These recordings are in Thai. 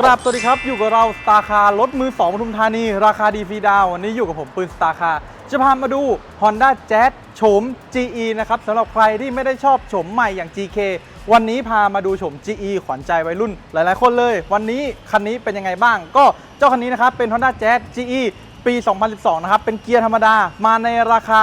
กราบสวัสดีครับ อยู่กับเราสตาร์คาร์รถมือ2ปทุมธานี ราคาดีฟรีดาว วันนี้อยู่กับผมปืนสตาร์คาร์จะพามาดู Honda Jazz โฉม GE นะครับสำหรับใครที่ไม่ได้ชอบโฉมใหม่อย่าง GK วันนี้พามาดูโฉม GE ขวัญใจวัยรุ่นหลายๆ คนเลย วันนี้คันนี้เป็นยังไงบ้าง ก็เจ้าคันนี้นะครับเป็น Honda Jazz GE ปี 2012 นะครับ เป็นเกียร์ธรรมดา มาในราคา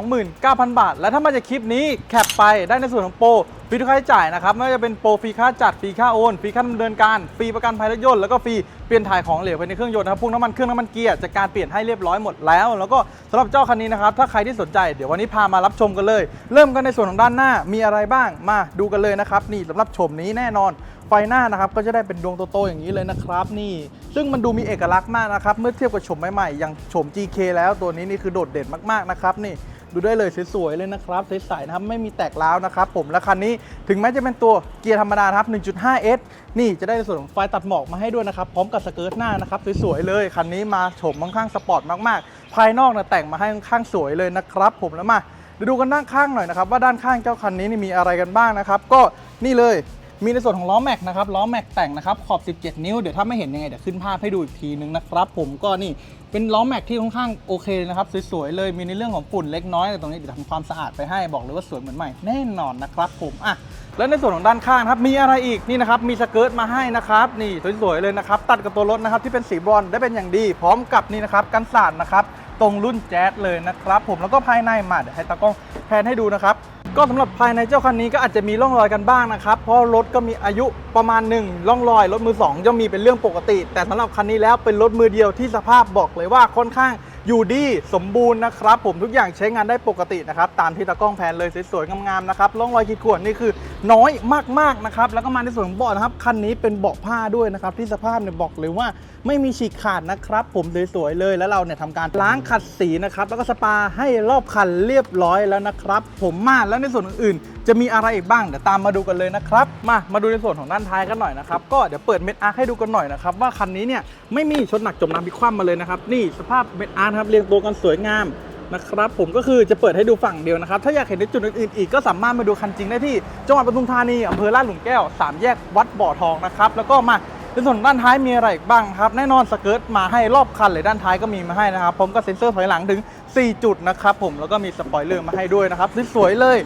329,000 บาท และถ้ามาจากคลิปนี้ แคปไปได้ในส่วนของโปร ฟรีทุกค่าใช้จ่ายนะครับ ไม่ว่าจะเป็นโปรฟรีค่าจัดฟรีค่าโอนฟรีค่าดำเนินการฟรีประกันภัยรถยนต์แล้วก็ฟรีเปลี่ยนถ่ายของเหลวภายในเครื่องยนต์นะครับพวกน้ำมันเครื่องน้ำมันเกียร์จัดการเปลี่ยนให้เรียบร้อยหมดแล้ว แล้วก็สำหรับเจ้าคันนี้นะครับถ้าใครที่สนใจเดี๋ยววันนี้พามารับชมกันเลย เริ่มกันในส่วนของด้านหน้ามีอะไรบ้างมาดูกันเลยนะครับนี่สำหรับโฉมนี้แน่นอนไฟหน้านะครับก็จะได้เป็นดวงโตๆอย่างนี้เลยนะครับนี่ ซึ่งมันดูมีเอกลักษณ์มากนะครับเมื่อเทียบกับโฉมใหม่ๆอย่างโฉม GK แล้วตัวนี้นี่คือโดดเด่นมากๆนะครับนี่ ดูได้เลยสวยๆเลยนะครับใสๆนะครับไม่มีแตกร้าวนะครับผมและคันนี้ถึงแม้จะเป็นตัวเกียร์ธรรมดานะครับ 1.5S นี่จะได้ส่วนของไฟตัดหมอกมาให้ด้วยนะครับ พร้อมกับสเกิร์ตหน้านะครับสวยๆเลยคันนี้มาโฉมค่อนข้างสปอร์ตมากๆ ภายนอกนี่ยแต่งมาให้ค่อนข้างสวยเลยนะครับ ผมแล้วมาดูดูกันด้านข้างหน่อยนะครับว่าด้านข้างเจ้าคันนี้นี่มีอะไรกันบ้างนะครับ ก็นี่เลย มีในส่วนของล้อแม็กนะครับล้อแม็กแต่งนะครับขอบ 17 นิ้ว เดี๋ยวถ้าไม่เห็นยังไงเดี๋ยวขึ้นภาพให้ดูอีกทีนึงนะครับผมก็นี่เป็นล้อแม็กที่ค่อนข้างโอเคเลยนะครับสวยๆเลยมีในเรื่องของฝุ่นเล็กน้อยแต่ตรงนี้เดี๋ยวทำความสะอาดไปให้บอกเลยว่าสวยเหมือนใหม่แน่นอนนะครับผมอะแล้วในส่วนของด้านข้างครับมีอะไรอีกนี่นะครับมีสเกิร์ตมาให้นะครับนี่สวยๆเลยนะครับตัดกับตัวรถนะครับที่เป็นสีบรอนได้เป็นอย่างดี พร้อมกับนี่นะครับกันสาดนะครับตรงรุ่นแจ๊สเลยนะครับผมแล้วก็ภายในมาเดี๋ยวให้ตากล้องแพนให้ดูนะครับ ก็สำหรับภายในเจ้าคันนี้ก็อาจจะมีร่องรอยกันบ้างนะครับ เพราะรถก็มีอายุประมาณหนึ่งร่องรอยรถมือ2ย่อมมีเป็นเรื่องปกติ แต่สำหรับคันนี้แล้วเป็นรถมือเดียวที่สภาพบอกเลยว่าค่อนข้าง อยู่ดีสมบูรณ์นะครับ ผมทุกอย่างใช้งานได้ปกตินะครับ ตามที่ตากล้องแผนเลยสวยๆงามๆนะครับร่องรอยขีดข่วนนี่คือน้อยมากๆนะครับ แล้วก็มาในส่วนของเบาะนะครับคันนี้เป็นเบาะผ้าด้วยนะครับ ที่สภาพเนี่ยบอกเลยว่าไม่มีฉีกขาดนะครับ ผมสวยๆเลยแล้วเราเนี่ยทำการล้างขัดสีนะครับแล้วก็สปาให้รอบคันเรียบร้อยแล้วนะครับ ผมมาแล้วในส่วนอื่นๆ จะมีอะไรอีกบ้างเดี๋ยวตามมาดูกันเลยนะครับมามาดูในส่วนของด้านท้ายกันหน่อยนะครับก็เดี๋ยวเปิดเม็ดอาร์ให้ดูกันหน่อยนะครับว่าคันนี้เนี่ยไม่มีชนหนักจมน้ำพิคว่ำมาเลยนะครับนี่สภาพเม็ดอาร์คครับเรียงตัวกันสวยงามนะครับผมก็คือจะเปิดให้ดูฝั่งเดียวนะครับ ถ้าอยากเห็นในจุดอื่นๆอีกก็สามารถมาดูคันจริงได้ที่จังหวัดปทุมธานีอำเภอลาดหลุมแก้ว 3 แยกวัดบ่อทองนะครับ แล้วก็มาในส่วนด้านท้ายมีอะไรอีกบ้างครับ แน่นอนสเกิร์ตมาให้รอบคันเลยด้านท้ายก็มีมาให้นะครับผมก็เซ็นเซอร์ถอยหลังถึง 4 จุดนะครับผมแล้วก็มีสปอยเลอร์มาให้ด้วยนะครับสวยๆเลย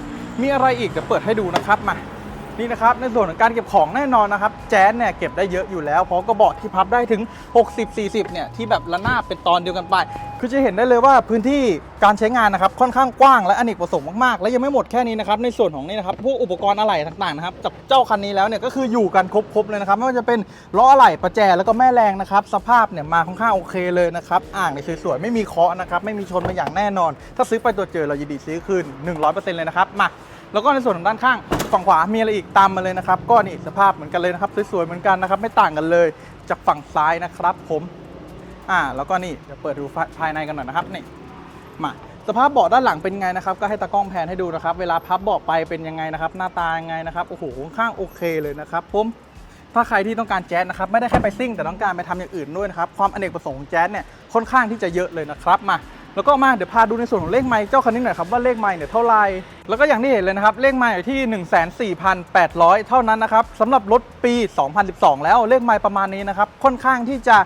มีอะไรอีกเดี๋ยวเปิดให้ดูนะครับมา นี่นะครับในส่วนของการเก็บของแน่นอนนะครับ แจ๊สเนี่ยเก็บได้เยอะอยู่แล้ว เพราะกระบอกที่พับได้ถึง 60-40 เนี่ยที่แบบระนาบเป็นตอนเดียวกันไป คือจะเห็นได้เลยว่าพื้นที่การใช้งานนะครับค่อนข้างกว้างและอเนกประสงค์มากๆ และยังไม่หมดแค่นี้นะครับในส่วนของนี่นะครับพวกอุปกรณ์อะไหล่ต่างๆนะครับจากเจ้าคันนี้แล้วเนี่ยก็คืออยู่กันครบๆเลยนะครับไม่ว่าจะเป็นล้ออะไหล่ประแจแล้วก็แม่แรงนะครับสภาพเนี่ยมาค่อนข้างโอเคเลยนะครับอ่างในสวยๆไม่มีเคาะนะครับไม่มีชนมาอย่างแน่นอน ถ้าซื้อไปตัวเจอเรายินดีซื้อคืน100%เลยนะครับมาแล้วก็ในส่วนของด้านข้าง ฝั่งขวามีอะไรอีกตามมาเลยนะครับ ก็นี่สภาพเหมือนกันเลยนะครับสวยๆเหมือนกันนะครับ ไม่ต่างกันเลยจากฝั่งซ้ายนะครับ ผมอ่าแล้วก็นี่เดี๋ยวเปิดดูภายในกันหน่อยนะครับนี่มาสภาพเบาะด้านหลังเป็นไงนะครับ ก็ให้ตากล้องแพนให้ดูนะครับ เวลาพับเบาะไปเป็นยังไงนะครับ หน้าตายังไงนะครับโอ้โหค่อนข้างโอเคเลยนะครับผมถ้าใครที่ต้องการแจ๊สนะครับไม่ได้แค่ไปซิ่งแต่ต้องการไปทำอย่างอื่นด้วยนะครับความอเนกประสงค์ของแจ๊สเนี่ยค่อนข้างที่จะเยอะเลยนะครับมาแล้วก็มาเดี๋ยวพาดูในส่วนของเลขไมล์เจ้าคันนี้หน่อยครับว่าเลขไมล์เนี่ยเท่าไหร่ แล้วก็อย่างที่เห็นเลยนะครับ เลขไมล์อยู่ที่ 14,800 เท่านั้นนะครับสำหรับรถปี 2012 แล้วเลขไมล์ประมาณนี้นะครับ ค่อนข้างที่จะ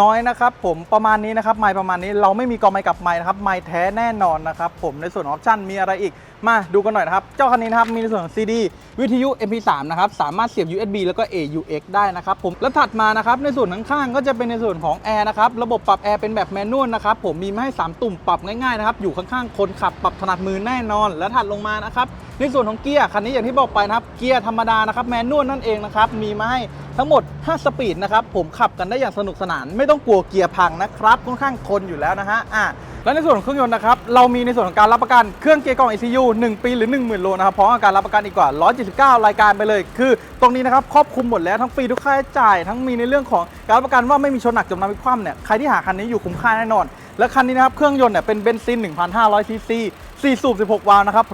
น้อยนะครับผมประมาณนี้นะครับไมล์ประมาณนี้เราไม่มีกอไมล์กับไมล์นะครับไมล์แท้แน่นอนนะครับผมในส่วนอออปชั่นมีอะไรอีก มาดูกันหน่อยนะครับ เจ้าคันนี้นะครับ มีในส่วนของ CD วิทยุ MP3 นะครับ สามารถเสียบ USB แล้วก็ AUX ได้นะครับผม แล้วถัดมานะครับ ในส่วนข้างๆ ก็จะเป็นในส่วนของแอร์นะครับ ระบบปรับแอร์เป็นแบบแมนนวลนะครับ ผมมีมาให้ 3 ตุ่มปรับง่ายๆนะครับ อยู่ข้างๆ คนขับปรับถนัดมือแน่นอน แล้วถัดลงมานะครับ ในส่วนของเกียร์คันนี้อย่างที่บอกไปนะครับ เกียร์ธรรมดานะครับแมนนวลนั่นเองนะครับ มีมาให้ทั้งหมด 5 สปีดนะครับ ผมขับกันได้อย่างสนุกสนาน ไม่ต้องกลัวเกียร์พังนะครับ ค่อนข้างทนอยู่แล้วนะฮะ อะ และในส่วนของเครื่องยนต์นะครับ เรามีในส่วนของการรับประกันเครื่องเกียร์กล่อง ECU 1 ปีหรือ 10,000 โลนะครับพร้อมกับการรับประกันอีกกว่า 179 รายการไปเลย คือตรงนี้นะครับครอบคลุมหมดแล้วทั้งฟรีทุกค่าใช้จ่าย ทั้งมีในเรื่องของการรับประกันว่าไม่มีชนหนักจมน้ำพิคว่ำเนี่ยใครที่หาคันนี้อยู่คุ้มค่าแน่นอน และคันนี้นะครับเครื่องยนต์เนี่ยเป็นเบนซิน 1,500 ซีซี4สูบ 16 วาล์วนะครับ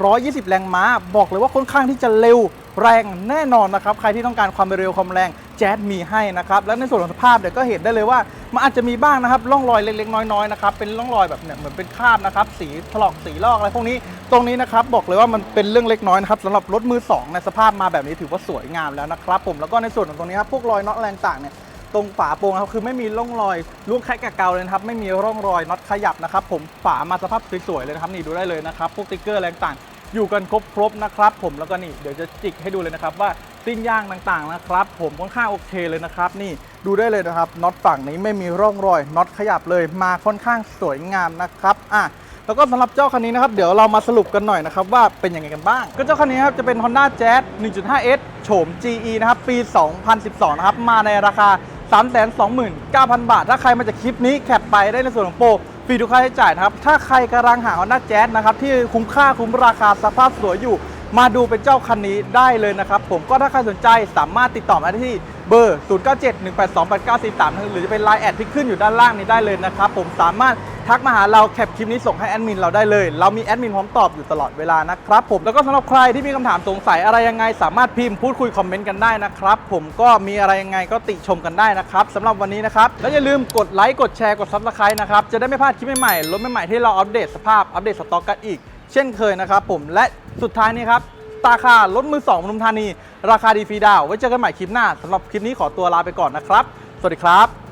120 แรงม้า บอกเลยว่าค่อนข้างที่จะเร็วแรงแน่นอนนะครับ ใครที่ต้องการความเร็วความแรง แจ๊ดมีให้นะครับ และในส่วนของสภาพเนี่ยก็เห็นได้เลยว่า มันอาจจะมีบ้างนะครับร่องรอยเล็กๆ น้อยๆนะครับเป็นร่องรอยแบบเนี่ยเหมือนเป็นคราบนะครับสีถลอกสีลอกอะไรพวกนี้ตรงนี้นะครับบอกเลยว่ามันเป็นเรื่องเล็กน้อยนะครับสำหรับรถมือสองในสภาพมาแบบนี้ถือว่าสวยงามแล้วนะครับผมแล้วก็ในส่วนของตรงนี้ครับพวกรอยน็อตแรงต่างเนี่ยตรงฝาโปรงครับคือไม่มีร่องรอยลูกแคะกะเกาเลยนะครับไม่มีร่องรอยน็อตขยับนะครับผมฝามาสภาพสวยๆเลยนะครับนี่ดูได้เลยนะครับพวกติ๊กเกอร์อะไรต่างอยู่กันครบๆนะครับผมแล้วก็นี่เดี๋ยวจะจิกให้ดูเลยนะครับว่า สิ้นย่างต่างๆนะครับ ผมค่อนข้างโอเคเลยนะครับ นี่ดูได้เลยนะครับน็อตฝั่งนี้ไม่มีร่องรอยน็อตขยับเลยมาค่อนข้างสวยงามนะครับอะแล้วก็สำหรับเจ้าคันนี้นะครับ เดี๋ยวเรามาสรุปกันหน่อยนะครับ ว่าเป็นยังไงกันบ้าง ก็เจ้าคันนี้ครับจะเป็น Honda Jazz 1.5S โฉม GE นะครับ ปี 2012 นะครับ มาในราคา 329,000 บาท ถ้าใครมาจากคลิปนี้แคปไปได้ในส่วนของโปรฟรีทุกค่าใช้จ่ายนะครับ ถ้าใครกำลังหา Honda Jazz นะครับ ที่คุ้มค่าคุ้มราคาสภาพสวยอยู่ มาดูเป็นเจ้าคันนี้ได้เลยนะครับ ผมก็ถ้าใครสนใจสามารถติดต่อมาได้ที่เบอร์ 0971828943 หรือจะเป็น Line แอดที่ขึ้นอยู่ด้านล่างนี้ได้เลยนะครับ ผมสามารถทักมาหาเราแคปคลิปนี้ส่งให้แอดมินเราได้เลย เรามีแอดมินพร้อมตอบอยู่ตลอดเวลานะครับผมแล้วก็สำหรับใครที่มีคำถามสงสัยอะไรยังไง สามารถพิมพ์พูดคุยคอมเมนต์กันได้นะครับผมก็มีอะไรยังไงก็ติชมกันได้นะครับสำหรับวันนี้นะครับแล้วอย่าลืมกดไลค์กดแชร์กดซับสไครต์นะครับจะได้ไม่พลาดคลิปใหม่ๆรถใหม่ๆที่เราอัปเดตสภาพอัปเดตสต็อกกันอีก เช่นเคยนะครับผมและสุดท้ายนี้ครับตาคารถมือสองปทุมธานี ราคาดีฟรีดาว ไว้เจอกันใหม่คลิปหน้าสำหรับคลิปนี้ขอตัวลาไปก่อนนะครับ สวัสดีครับ